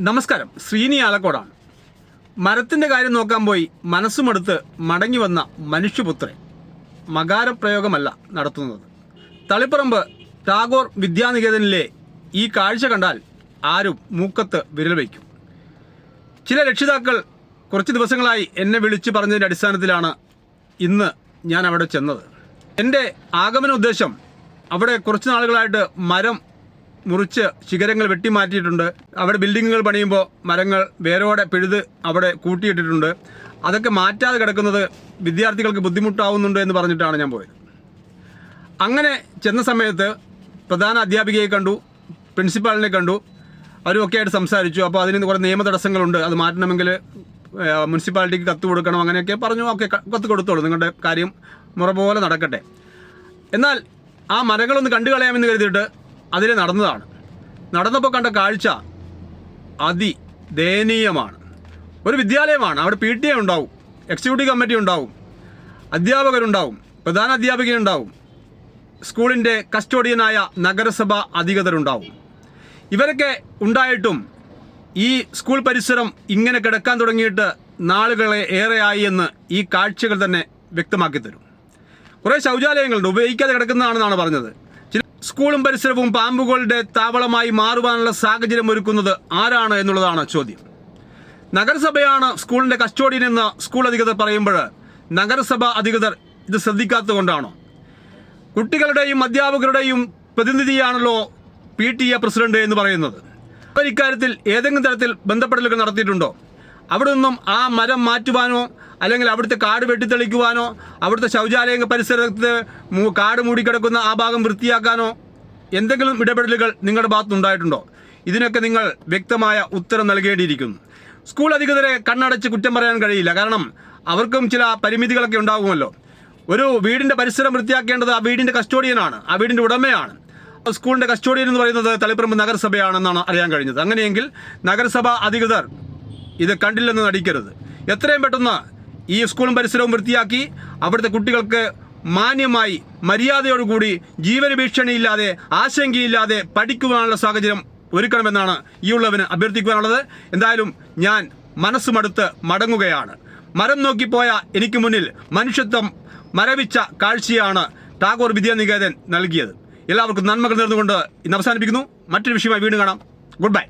നമസ്കാരം. ശ്രീനി ആലക്കോടാണ് മരത്തിന്റെ കാര്യം നോക്കാൻ പോയി മനസ്സുമെടുത്ത് മടങ്ങി വന്ന മനുഷ്യപുത്രൻ മകാരപ്രയോഗമല്ല നടത്തുന്നത്. തളിപ്പറമ്പ് ടാഗോർ വിദ്യാനികേതനിലെ ഈ കാഴ്ച കണ്ടാൽ ആരും മൂക്കത്ത് വിരൽ വയ്ക്കും. ചില രക്ഷിതാക്കൾ കുറച്ച് ദിവസങ്ങളായി എന്നെ വിളിച്ചു പറഞ്ഞതിന്റെ അടിസ്ഥാനത്തിലാണ് ഇന്ന് ഞാൻ അവിടെ ചെന്നത്. എന്റെ ആഗമന ഉദ്ദേശം അവിടെ കുറച്ച് നാളുകളായിട്ട് മരം മുറിച്ച് ശിഖരങ്ങൾ വെട്ടിമാറ്റിയിട്ടുണ്ട്. അവിടെ ബിൽഡിങ്ങുകൾ പണിയുമ്പോൾ മരങ്ങൾ വേരോടെ പിഴുത് അവിടെ കൂട്ടിയിട്ടിട്ടുണ്ട്. അതൊക്കെ മാറ്റാതെ കിടക്കുന്നത് വിദ്യാർത്ഥികൾക്ക് ബുദ്ധിമുട്ടാവുന്നുണ്ട് എന്ന് പറഞ്ഞിട്ടാണ് ഞാൻ പോയത്. അങ്ങനെ ചെന്ന സമയത്ത് പ്രധാന അധ്യാപികയെ കണ്ടു പ്രിൻസിപ്പാളിനെ കണ്ടു. അവരുമൊക്കെ ആയിട്ട് സംസാരിച്ചു. അപ്പോൾ അതിന് കുറേ നിയമ തടസ്സങ്ങളുണ്ട്. അത് മാറ്റണമെങ്കിൽ മുനിസിപ്പാലിറ്റിക്ക് കത്ത് കൊടുക്കണം അങ്ങനെയൊക്കെ പറഞ്ഞു. ഓക്കെ കത്ത് കൊടുത്തോളൂ. നിങ്ങളുടെ കാര്യം മുറ പോലെ നടക്കട്ടെ. എന്നാൽ ആ മരങ്ങളൊന്ന് കണ്ടു കളയാമെന്ന് കരുതിയിട്ട് അതിൽ നടന്നതാണ്. നടന്നപ്പോൾ കണ്ട കാഴ്ച അതി ദയനീയമാണ്. ഒരു വിദ്യാലയമാണ്. അവിടെ പി ടി എ ഉണ്ടാവും. എക്സിക്യൂട്ടീവ് കമ്മിറ്റി ഉണ്ടാവും. അധ്യാപകരുണ്ടാവും. പ്രധാന അധ്യാപികയുണ്ടാവും സ്കൂളിന്റെ കസ്റ്റോഡിയനായ നഗരസഭ അധികൃതരുണ്ടാവും. ഇവരൊക്കെ ഉണ്ടായിട്ടും ഈ സ്കൂൾ പരിസരം ഇങ്ങനെ കിടക്കാൻ തുടങ്ങിയിട്ട് നാളുകളെ ഏറെയായി എന്ന് ഈ കാഴ്ചകൾ തന്നെ വ്യക്തമാക്കി തരും. കുറേ ശൗചാലയങ്ങളുണ്ട്. ഉപയോഗിക്കാതെ കിടക്കുന്നതാണെന്നാണ് പറഞ്ഞത്. സ്കൂളും പരിസരവും പാമ്പുകളുടെ താവളമായി മാറുവാനുള്ള സാഹചര്യം ഒരുക്കുന്നത് ആരാണ് എന്നുള്ളതാണ് ചോദ്യം. നഗരസഭയാണ് സ്കൂളിന്റെ കസ്റ്റോഡിയൻ എന്ന് സ്കൂൾ അധികൃതർ പറയുമ്പോൾ നഗരസഭ അധികൃതർ ഇത് ശ്രദ്ധിക്കാത്തതുകൊണ്ടാണോ? കുട്ടികളുടെയും അധ്യാപകരുടെയും പ്രതിനിധിയാണല്ലോ പി ടി എ പ്രസിഡന്റ് എന്ന് പറയുന്നത്. അവർ ഇക്കാര്യത്തിൽ ഏതെങ്കിലും തരത്തിൽ ബന്ധപ്പെടലുകൾ നടത്തിയിട്ടുണ്ടോ? അവിടെ നിന്നും ആ മരം മാറ്റുവാനോ അല്ലെങ്കിൽ അവിടുത്തെ കാട് വെട്ടിത്തെളിക്കുവാനോ അവിടുത്തെ ശൗചാലയ പരിസരത്ത് കാട് മൂടിക്കിടക്കുന്ന ആ ഭാഗം വൃത്തിയാക്കാനോ എന്തെങ്കിലും ഇടപെടലുകൾ നിങ്ങളുടെ ഭാഗത്തുണ്ടായിട്ടുണ്ടോ ഇതിനൊക്കെ നിങ്ങൾ വ്യക്തമായ ഉത്തരം നൽകേണ്ടിയിരിക്കുന്നു. സ്കൂൾ അധികൃതരെ കണ്ണടച്ച് കുറ്റം പറയാൻ കഴിയില്ല. കാരണം അവർക്കും ചില പരിമിതികളൊക്കെ ഉണ്ടാകുമല്ലോ. ഒരു വീടിന്റെ പരിസരം വൃത്തിയാക്കേണ്ടത് ആ വീടിന്റെ കസ്റ്റോഡിയനാണ് ആ വീടിന്റെ ഉടമയാണ്. സ്കൂളിന്റെ കസ്റ്റോഡിയൻ എന്ന് പറയുന്നത് തളിപ്പറമ്പ് നഗരസഭയാണെന്നാണ് അറിയാൻ കഴിഞ്ഞത്. അങ്ങനെയെങ്കിൽ നഗരസഭ അധികൃതർ ഇത് കണ്ടില്ലെന്ന് നടിക്കരുത്. എത്രയും പെട്ടെന്ന് ഈ സ്കൂളും പരിസരവും വൃത്തിയാക്കി അവിടുത്തെ കുട്ടികൾക്ക് മാന്യമായി മര്യാദയോടുകൂടി ജീവന ഭീഷണിയില്ലാതെ ആശങ്കയില്ലാതെ പഠിക്കുവാനുള്ള സാഹചര്യം ഒരുക്കണമെന്നാണ് ഈ ഉള്ളവന് അഭ്യർത്ഥിക്കുവാനുള്ളത്. എന്തായാലും ഞാൻ മനസ്സുമടുത്ത് മടങ്ങുകയാണ്. മരം നോക്കിപ്പോയ എനിക്ക് മുന്നിൽ മനുഷ്യത്വം മരവിച്ച കാഴ്ചയാണ് ടാഗോർ വിദ്യാനികേതൻ നൽകിയത്. എല്ലാവർക്കും നന്മകൾ നേർന്നുകൊണ്ട് ഇന്ന് അവസാനിപ്പിക്കുന്നു. മറ്റൊരു വിഷയമായി വീണ്ടും കാണാം. Good bye.